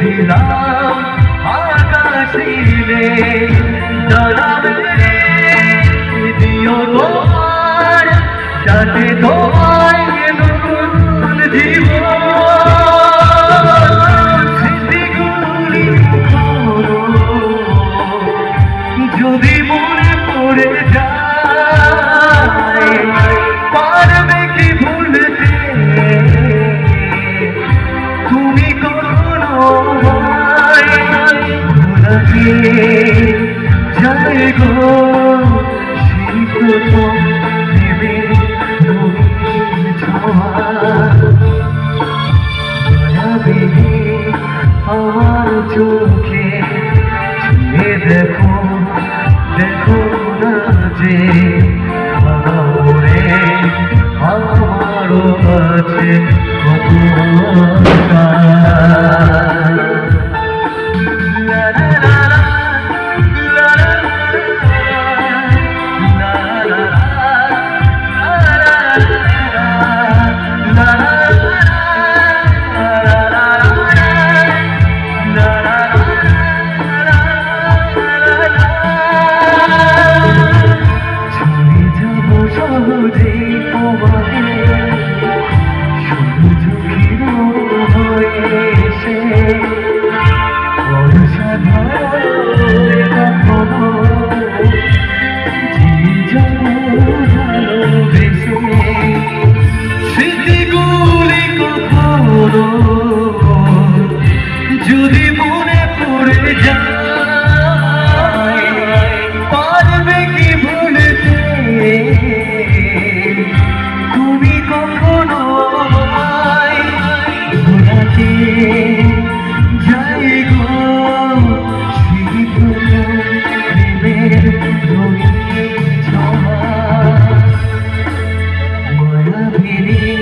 দিলাম আকাশিলে। দিও তোমার, যাতে তোমার নতুন জীবন যদি মনে পড়ে যায়, পারবে কি ভুল? তুমি কোনো ভোলাতে যাই গো সেই প্রথম ভেবে তুমি ছোঁয়া আমার চোখে দেখো আছে সন্ধু Thank you.